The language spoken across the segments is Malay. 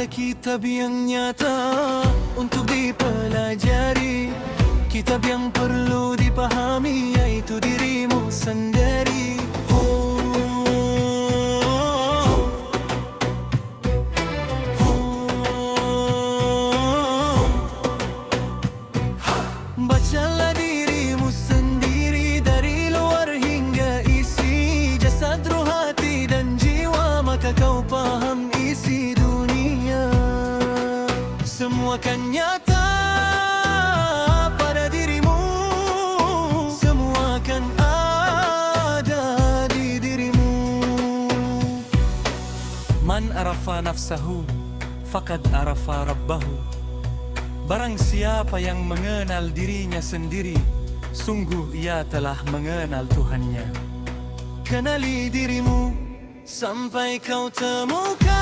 Ada kitab yang nyata untuk dipelajari Kitab yang perlu dipahami yaitu dirimu sendiri Oh. Oh. Bacalah dirimu Semua kan nyata pada dirimu. Semua kan ada di dirimu. Man arafa nafsahu Fakad arafa rabbahu. Barang siapa yang mengenal dirinya sendiri Sungguh ia telah mengenal Tuhannya. Kenali dirimu Sampai kau temukan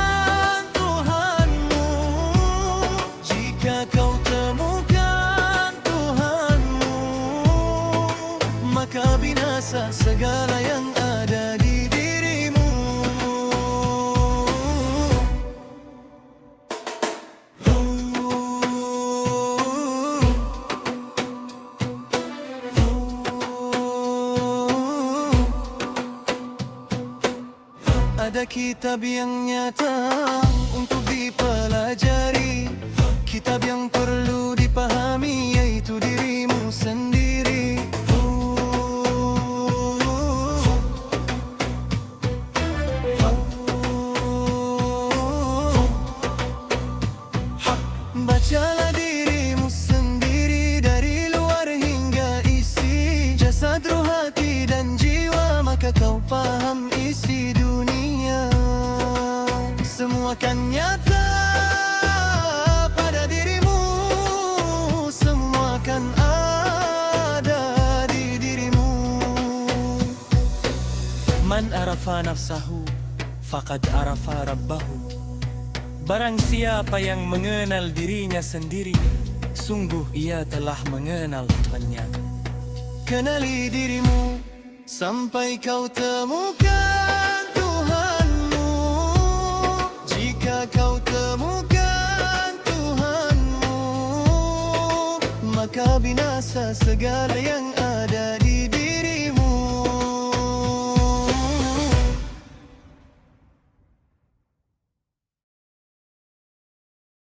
Maka binasa segala yang ada di dirimu? Ada kitab yang nyata untuk dipelajari Maka kau paham isi dunia Semua kan nyata pada dirimu. Semua kan ada di dirimu. Man arafa nafsahu Fakad arafa rabbahu. Barang siapa yang mengenal dirinya sendiri Sungguh ia telah mengenal Tuhannya. Kenali dirimu Sampai kau temukan Tuhanmu. Jika kau temukan Tuhanmu Maka binasa segala yang ada